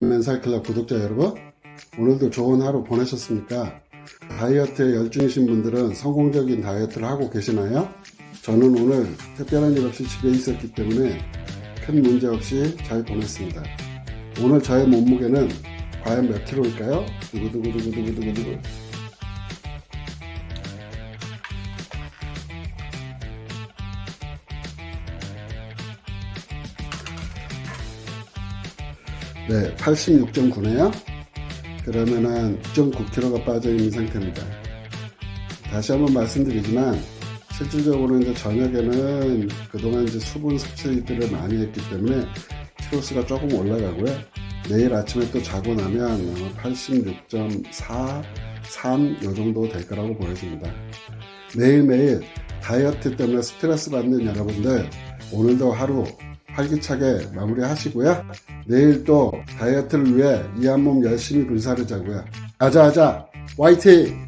맨살클럽 구독자 여러분 오늘도 좋은 하루 보내셨습니까? 다이어트에 열중이신 분들은 성공적인 다이어트를 하고 계시나요? 저는 오늘 특별한 일 없이 집에 있었기 때문에 큰 문제 없이 잘 보냈습니다. 오늘 저의 몸무게는 과연 몇 킬로일까요? 두구두구두구두구두구 네, 86.9네요. 그러면은 9.9kg가 빠져 있는 상태입니다. 다시 한번 말씀드리지만 실질적으로 이제 저녁에는 그동안 이제 수분 섭취들을 많이 했기 때문에 키로수가 조금 올라가고요. 내일 아침에 또 자고 나면 86.4, 3, 요 정도 될 거라고 보여집니다. 매일매일 다이어트 때문에 스트레스 받는 여러분들 오늘도 하루 활기차게 마무리 하시고요. 내일 또 다이어트를 위해 이 한 몸 열심히 불사르자고요. 아자아자 화이팅!